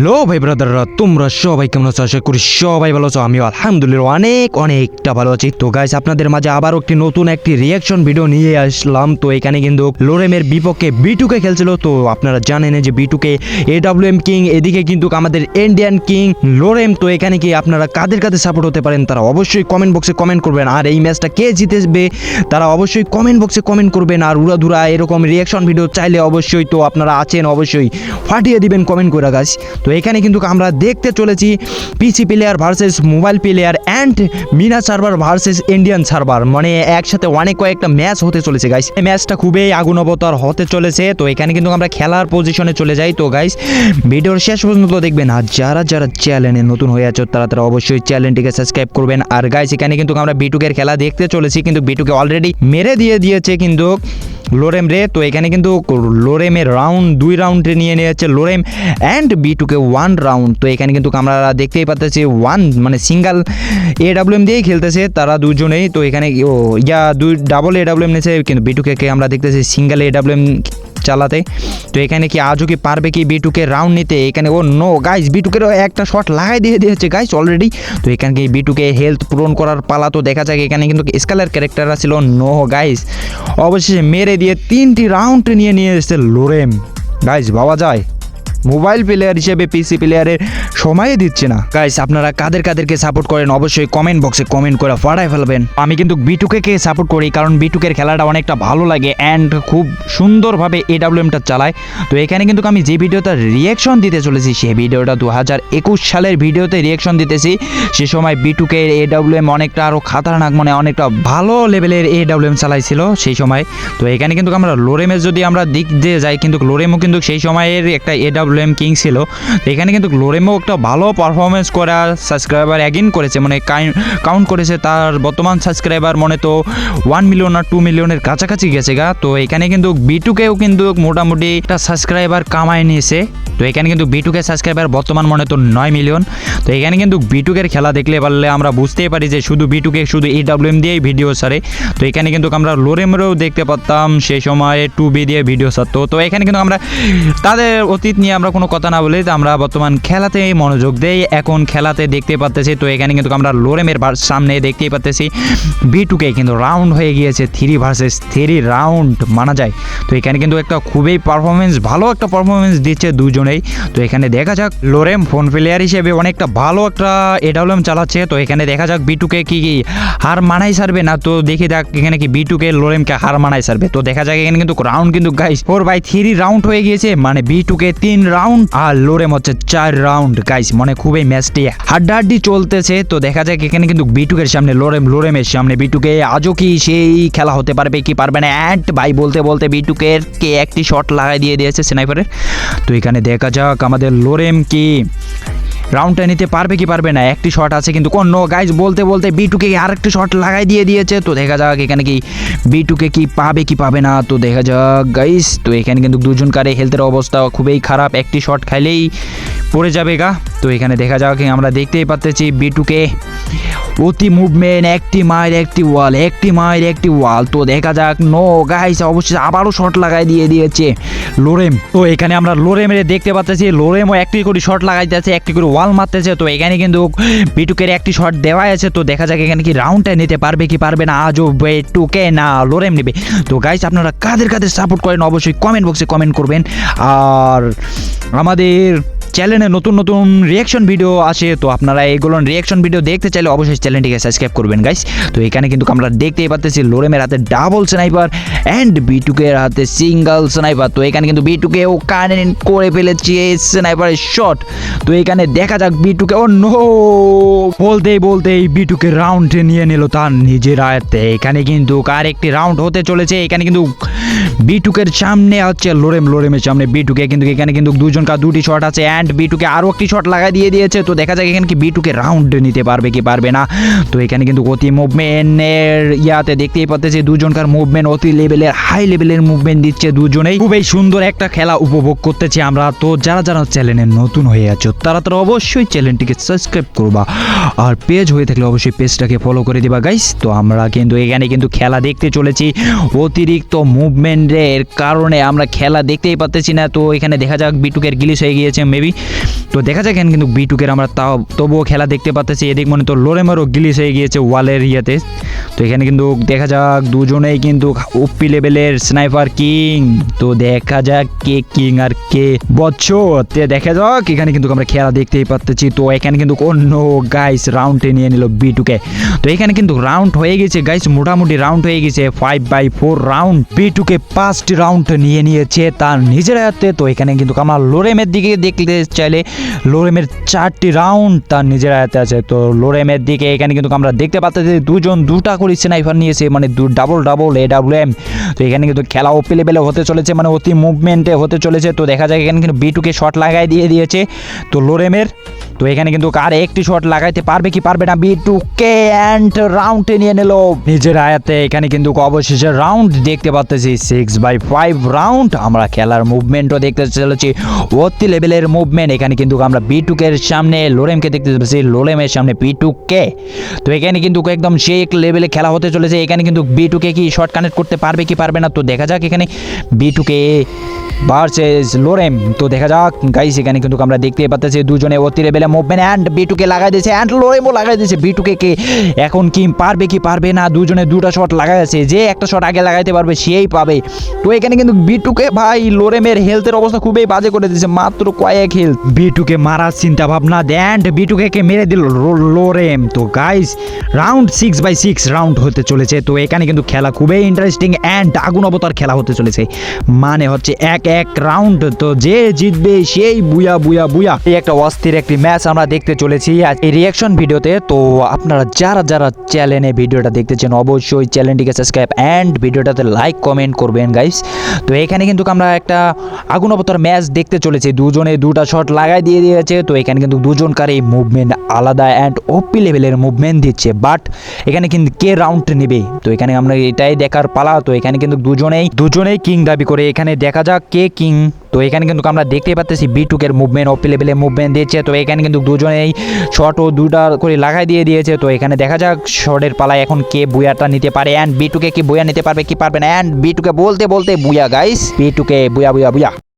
Hello ভাই ব্রাদাররা, তোমরা সবাই কেমন আছো? আশা করি সবাই ভালো আছো। আমিও আলহামদুলিল্লাহ অনেক, অনেকটা ভালো আছি। তো গাইস আপনাদের মাঝে আবারও একটি নতুন একটি রিয়াকশন ভিডিও নিয়ে আসলাম। তো এখানে কিন্তু লোরেমের বিপক্ষে বিটুকে খেলছিল। তো আপনারা জানেন যে B two K A W M king এদিকে কিন্তু আমাদের ইন্ডিয়ান কিং লোরেম তো এখানে কি আপনারা কাদের কাদের সাপোর্ট হতে পারেন, তারা অবশ্যই কমেন্ট বক্সে কমেন্ট করবেন। আর এই ম্যাচটা কে জিতেবে, তারা অবশ্যই কমেন্ট বক্সে কমেন্ট করবেন। আর উড়াধুরা এরকম রিয়াকশন ভিডিও চাইলে অবশ্যই তো আপনারা আছেন, অবশ্যই ফাটিয়ে দিবেন কমেন্ট করে গাছ তো এখানে কিন্তু আমরা দেখতে চলেছি PC player versus mobile player and MENA server versus Indian server মানে একসাথে অনেক কয়েকটা ম্যাচ হতে চলেছে গাইস এই ম্যাচটা খুবই আগুন অবতার হতে চলেছে। তো এখানে কিন্তু আমরা খেলার পজিশনে চলে যাই। তো গাইস ভিডিওর শেষ পর্যন্ত দেখবেন। আর যারা যারা চ্যানেলে নতুন হয়ে আছো, তারা তারা অবশ্যই চ্যানেলটিকে সাবস্ক্রাইব করবেন। আর গাইস এখানে কিন্তু আমরা বিটুকের খেলা দেখতে চলেছি। কিন্তু বিটুকে অলরেডি মেরে দিয়ে দিয়েছে কিন্তু লোরেম রে তো এখানে কিন্তু লোরেমের রাউন্ড দুই রাউন্ডে নিয়ে নিয়ে যাচ্ছে Lorem and B two K one round তো এখানে কিন্তু আমরা দেখতেই পাচ্ছি ওয়ান মানে সিঙ্গেল এ ডাব্লিউ এম দিয়েই খেলতেছে তারা দুজনেই। তো এখানে ইয়া, দুই ডাবল এ ডাব্লিউ এম নিয়েছে, কিন্তু বি টুকে আমরা দেখতেছি সিঙ্গেল এ ডাব্লিউ এম চালাতে। তো এখানে কি আজও কি পারবে কি বিটুকে রাউন্ড নিতে? এখানে, ও নো গাইস বিটুকেরও একটা শট লাগাই দিয়ে দিয়েছে গাইস অলরেডি তো এখানে কি বিটুকে হেলথ পূরণ করার পালা তো দেখা যায় এখানে কিন্তু স্কালের ক্যারেক্টাররা ছিল নো গাইস অবশেষে মেরে দিয়ে তিনটি রাউন্ড নিয়ে নিয়ে এসেছে লোরেম গাইস ভাবা যায়। মোবাইল প্লেয়ার হিসেবে পিসি প্লেয়ারের সময় দিচ্ছে না। গাইস আপনারা কাদের কাদেরকে সাপোর্ট করেন, অবশ্যই কমেন্ট বক্সে কমেন্ট করে ফাটাই ফেলবেন। আমি কিন্তু বিটুকে কে সাপোর্ট করি, কারণ বিটুকের খেলাটা অনেকটা ভালো লাগে অ্যান্ড খুব সুন্দরভাবে এডাব্লিউএমটা চালায়। তো এখানে কিন্তু আমি যে ভিডিওটা রিয়াকশন দিতে চলেছি, সেই ভিডিওটা দু হাজার একুশ সালের ভিডিওতে রিয়াকশন দিতেছি। সে সময় বিটুকে এডাব্লিউএম অনেকটা আরও খাতারনাক মানে অনেকটা ভালো লেভেলের এডাব্লিউএম চালাইছিল সেই সময়। তো এখানে কিন্তু আমরা লোরেমের যদি আমরা দিক দিয়ে যাই, কিন্তু লোরেমও কিন্তু সেই সময়ের একটা এডাব্লিউএম কিং ছিল। তো এখানে কিন্তু লোরেমও একটা ভালো পারফরমেন্স করা সাবস্ক্রাইবার অ্যাগিন করেছে মানে কাউন্ট করেছে তার বর্তমান সাবস্ক্রাইবার মনে তো ওয়ান মিলিয়ন আর টু মিলিয়নের কাছাকাছি গেছে গা। তো এখানে কিন্তু বিটুকেও কিন্তু মোটামুটি একটা সাবস্ক্রাইবার কামায় নিয়েছে। তো এখানে কিন্তু বিটুকে সাবস্ক্রাইবার বর্তমান মনে তো নয় মিলিয়ন তো এখানে কিন্তু বিটুকের খেলা দেখলে পারলে আমরা বুঝতেই পারি যে শুধু বিটুকে শুধু এই ডাব্লিউএম দিয়েই ভিডিও সারে তো এখানে কিন্তু আমরা লোরেমরেও দেখতে পারতাম সেই সময় টু বি দিয়ে ভিডিও সারতো তো এখানে কিন্তু আমরা তাদের অতীত নিয়ে আমরা কোনো কথা না বলে আমরা বর্তমান খেলাতে মনোযোগ দেই, এখন খেলাতে দেখতে পাচ্তেছি তো এখানে কিন্তু আমরা লোরেমের সামনে দেখতেই পাচ্তেছি বিটুকে কিন্তু রাউন্ড হয়ে গিয়েছে থ্রি ভার্সেস থ্রি রাউন্ড মানা যায়। তো এখানে কিন্তু একটা খুবই পারফরমেন্স ভালো একটা পারফরমেন্স দিচ্ছে দুজনেই। তো এখানে দেখা যাক, লোরেম ফোন প্লেয়ার হিসেবে অনেকটা ভালো একটা এডাব্লিউএম চালাচ্ছে। তো এখানে দেখা যাক বি টুকে কি কি হার মানাই সারবে না। তো দেখি দেখ, এখানে কি বি টুকে লোরেমকে হার মানাই সারবে তো দেখা যাক, এখানে কিন্তু রাউন্ড কিন্তু guys four by three round হয়ে গিয়েছে। মানে বি টুকে তিন রাউন্ড আর লোরেম হচ্ছে চার রাউন্ড গাইস মনে খুবই ম্যাচটি হাড্ডাহাড্ডি চলতেছে। তো দেখা যাক, এখানে কিন্তু বিটুকের সামনে লোরেম লোরেমের সামনে বিটুকে আজও কি সেই খেলা হতে পারবে, কি পারবে না? অ্যান্ড ভাই, বলতে বলতে বিটুকের কে একটি শট লাগাই দিয়ে দিয়েছে স্নাইপারের তো এখানে দেখা যাক আমাদের লোরেম কি রাউন্ডটা নিতে পারবে কি পারবে না, একটি শট আছে কিন্তু কোন গাইজ বলতে বলতে বিটুকে আরেকটি শট লাগাই দিয়ে দিয়েছে, তো দেখা যাক এখানে কি বিটুকে কি পাবে কি পাবে না, তো দেখা যাক গাইস তো এখানে কিন্তু দুজনকারে হেলথের অবস্থা খুবই খারাপ, একটি শট খাইলেই পড়ে যাবে গা। তো এখানে দেখা যাক, আমরা দেখতেই পাচ্তেছি বিটুকে অতি মুভমেন্ট একটি মায়ের একটি ওয়াল একটি মায়ের একটি ওয়াল তো দেখা যাক নো গাইস অবশ্যই আবারও শট লাগাই দিয়ে দিয়েছে লোরেম তো এখানে আমরা লোরেমের দেখতে পাচ্ছি লোরেমও একটি করে শট লাগাইতেছে, একটি করে ওয়াল মারতেছে। তো এখানে কিন্তু বিটুকের একটি শট দেওয়া আছে। তো দেখা যাক, এখানে কি রাউন্ডটা নিতে পারবে, কি পারবে না। আজও বিটুকে না লোরেম নেবে। তো গাইস আপনারা কাদের কাদের সাপোর্ট করেন, অবশ্যই কমেন্ট বক্সে কমেন্ট করবেন। আর আমাদের চ্যানেলে নতুন নতুন রিয়াকশন ভিডিও আসে তো আপনারা এইগুলো রিয়াকশন ভিডিও দেখতে চাইলে অবশ্যই চ্যানেলটিকে সাবস্ক্রাইব করবেন গাইস তো এখানে কিন্তু আমরা দেখতেই পাচ্তেছি লোরেমের হাতে ডাবল স্নাইপার অ্যান্ড বিটুকে এর হাতে সিঙ্গেল স্নাইপার তো এখানে কিন্তু বিটুকে ও কানেক্ট করে ফেলেছে স্নাইপারের শট তো এখানে দেখা যাক বিটুকে ও নো বলতেই বলতেই বিটুকে রাউন্ড নিয়ে নিল তার নিজের আয়ত্তে। এখানে কিন্তু কার একটি রাউন্ড হতে চলেছে। এখানে কিন্তু বিটুকের সামনে হচ্ছে লোরেম লোরেমের সামনে। বিটুকে কিন্তু এখানে কিন্তু দুজন কা দুটি শট আছে। অ্যান্ড বিটুকে আরও একটি শট লাগাই দিয়ে দিয়েছে। তো দেখা যাক এখানে কি বিটুকে রাউন্ড নিতে পারবে কি পারবে না। তো এখানে কিন্তু অতি মুভমেন্টের ইয়াতে দেখতেই পাচ্ছি দুজনকার মুভমেন্ট অতি লেভেলের হাই লেভেলের মুভমেন্ট দিচ্ছে দুজনেই। খুবই সুন্দর একটা খেলা উপভোগ করতেছি আমরা। তো যারা যারা চ্যানেলে নতুন হয়ে আছো, তারা তারা অবশ্যই চ্যানেলটিকে সাবস্ক্রাইব করবা। আর পেজ হয়ে থাকলে অবশ্যই পেজটাকে ফলো করে দিবা গাইস তো আমরা কিন্তু এখানে কিন্তু খেলা দেখতে চলেছি। অতিরিক্ত মুভমেন্টের কারণে আমরা খেলা দেখতেই পাচ্তেছি না। তো এখানে দেখা যাক বিটুকের গিলিস হয়ে গিয়েছে। মেবি তো দেখা এখানে কিন্তু বি টুকের আমরা তাও তবুও খেলা দেখতে পাচ্ছি এদিক মনে তো লোরেমেরও গিলিস হয়ে গিয়েছে ওয়ালের ইয়েতে। তো এখানে কিন্তু দেখা যাক, দুজনেই কিন্তু ওপি লেভেলের স্নাইপার কিং তো দেখা যাক কে কিং আর কে বচ্চ দেখা যাক, এখানে কিন্তু আমরা খেলা দেখতেই পাচ্ছি তো এখানে কিন্তু অন্য গাইস রাউন্ডে নিয়ে নিল বি টুকে তো এখানে কিন্তু রাউন্ড হয়ে গেছে গাইস মোটামুটি রাউন্ড হয়ে গেছে five by four round B টুকে পাঁচটি রাউন্ড নিয়ে নিয়েছে তার নিজের হাতে। তো এখানে কিন্তু আমার লোরেমের দিকে দেখতে চাইলে লোরেমের চারটি রাউন্ড তার নিজের হাতে আছে। তো লোরেমের দিকে এখানে কিন্তু আমরা দেখতে পাচ্ছি দুজন দুটা করে স্নাইপার নিয়েছে মানে double double A double M তো এখানে কিন্তু খেলা ওপি লেভেলে হতে চলেছে মানে অতি মুভমেন্টে হতে চলেছে। তো দেখা যায় এখানে কিন্তু বি টুকে শট লাগাই দিয়ে দিয়েছে। তো লোরেমের তো এখানে কিন্তু কার একটি শট লাগাইতে পারবে কি পারবে না বি টু কে অ্যান্ড রাউন্ডে নিয়ে নিল। নিজের আয়াতে এখানে কিন্তু অবশেষে রাউন্ড দেখতে পাচ্ছি সিক্স বাই ফাইভ রাউন্ড আমরা খেলার মুভমেন্টও দেখতে চলেছি, অতি লেভেলের মুভমেন্ট এখানে কিন্তু আমরা বি টুকের সামনে লোরেমকে দেখতে পাচ্ছি। লোরেমের সামনে বি টু কে তো এখানে কিন্তু একদম সে এক লেভেলে খেলা হতে চলেছে। এখানে কিন্তু বি টুকে কি শর্ট কানেক্ট করতে পারবে কি পারবে না? তো দেখা যাক এখানে বি টুকে ভার্সেস লোরেম তো দেখা যাক গাইস এখানে কিন্তু আমরা দেখতে পাচ্ছি দুজনে অতি লেভেলে মুভমেন্ট অ্যান্ড বিটুকে লাগাই দিয়েছে অ্যান্ড লোরেমও লাগাই দিয়েছে বিটুকে কে এখন কি পারবে কি পারবে না, দুজনে দুটা শট লাগাই আছে, যে একটা শট আগে লাগাইতে পারবে, সেই পাবে। তো এখানে কিন্তু বিটুকে ভাই লোরেমের হেলথের অবস্থা খুবই বাজে করে দিয়েছে, মাত্র কয়েক হেলথ বিটুকে মারার চিন্তা ভাবনা অ্যান্ড বিটুকে কে মেরে দিল লোরেম তো guys round six by six round হতে চলেছে। তো এখানে কিন্তু খেলা খুবই ইন্টারেস্টিং অ্যান্ড আগুন অবতার খেলা হতে চলেছে। মানে হচ্ছে এক এক রাউন্ড তো যে জিতবে সেই বুয়া বুয়া বুয়া। এই একটা অস্থির একটি ম্যাচ আমরা দেখতে চলেছি আজ এই রিয়াকশন ভিডিওতে তো আপনারা যারা যারা চ্যানেলে ভিডিওটা দেখতেছেন, অবশ্যই চ্যানেলটিকে সাবস্ক্রাইব অ্যান্ড ভিডিওটাতে লাইক কমেন্ট করবেন গাইস তো এখানে কিন্তু আমরা একটা আগুন অবতার ম্যাচ দেখতে চলেছি। দুজনে দুটা শট লাগাই দিয়ে দিয়েছে, তো এখানে কিন্তু দুজনকার এই মুভমেন্ট আলাদা অ্যান্ড ওপি লেভেলের মুভমেন্ট দিচ্ছে। বাট এখানে কিন্তু কে রাউন্ড নেবে? তো এখানে আমরা এটাই দেখার পালা। তো এখানে কিন্তু দুজনেই দুজনেই কিং দাবি করে। এখানে দেখা যাক কে কিং তো এখানে কিন্তু আমরা দেখতে পাচ্ছি বি টুকের মুভমেন্ট অফ লেভেলে মুভমেন্ট দিয়েছে তো এখানে কিন্তু দুজনেই শট ও দুটা করে লাগাই দিয়ে দিয়েছে। তো এখানে দেখা যাক শটের পালায় এখন কে বুয়াটা নিতে পারে অ্যান্ড বি টুকে কি বুয়া নিতে পারবে, কি পারবে না। অ্যান্ড বি টুকে বলতে বলতে বুয়া গাইস বি টুকে বুয়া বুয়া বুয়া।